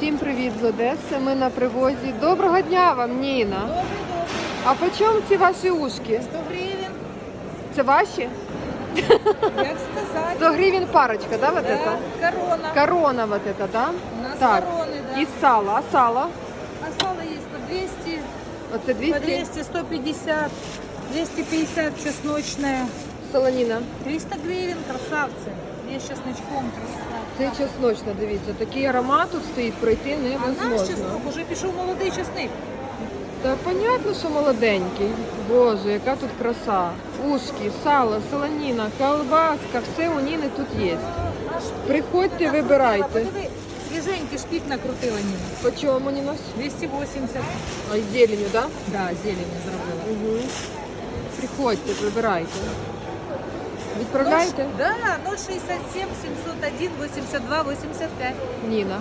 Всім привіт з Одеси. Ми на привозі. Доброго дня вам, Ніна. А по чому ці ваші ушки? 100 гривен, Це ваші? як сказати. 100 гривень парочка, да, вот Да, это? корона. Корона вот это, да? У нас так. короны, да. І сало. А сало? А сало есть по 200, Оце по 200 200, 150, 250 чесночная. солоніна. 300 гривен, красавцы. Я с чесночком. Це чесночна, дивіться. Такий аромат тут стоїть, пройти А наш невозможно. чеснок уже пішов молодий чесник. Та понятно, що молоденький. Боже, яка тут краса. Ушки, сало, солоніна, колбаска, все у Ніни тут є. Приходьте, вибирайте. Подиви, свіженький шпік накрутила Ніна. По чому Ніна? 280. А з зеленю, так? Да, зелені зробила. Угу. Приходьте, вибирайте. Відправляєте? Да, 067 701 82 85. Ніна.